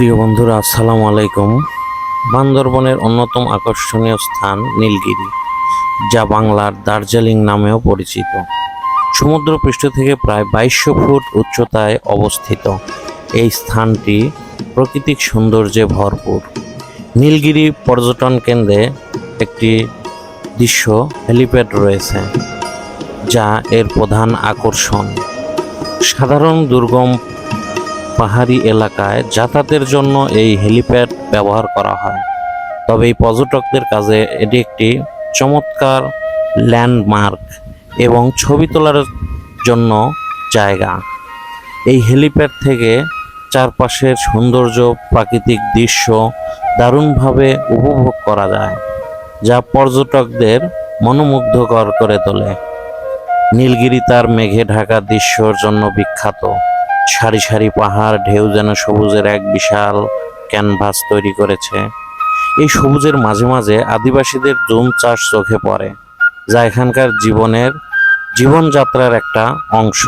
প্রিয় বন্ধুরা, আসসালামু আলাইকুম। বান্দরবনের অন্যতম আকর্ষণীয় স্থান নীলগিরি, যা বাংলার দার্জিলিং নামেও পরিচিত। সমুদ্রপৃষ্ঠ থেকে প্রায় বাইশশো ফুট উচ্চতায় অবস্থিত। এই স্থানটি প্রাকৃতিক সৌন্দর্যে ভরপুর। নীলগিরি পর্যটন কেন্দ্রে একটি দৃশ্য হেলিপ্যাড রয়েছে, যা এর প্রধান আকর্ষণ। সাধারণ দুর্গম পাহাড়ি এলাকায় যাতায়াতের জন্য এই হেলিপ্যাড ব্যবহার করা হয়। তবে এই পর্যটকদের কাছে এটি একটি চমৎকার ল্যান্ডমার্ক এবং ছবি তোলার জন্য জায়গা। এই হেলিপ্যাড থেকে চারপাশের সৌন্দর্য, প্রাকৃতিক দৃশ্য দারুণভাবে উপভোগ করা যায়, যা পর্যটকদের মনোমুগ্ধকর করে তোলে। নীলগিরি তার মেঘে ঢাকা দৃশ্যর জন্য বিখ্যাত। সারি সারি পাহাড়, ঢেউ যেন সবুজের এক বিশাল ক্যানভাস তৈরি করেছে। এই সবুজের মাঝে মাঝে আদিবাসীদের জুম চাষ চোখে পড়ে, যা এখানকার জীবনের জীবনযাত্রার একটা অংশ।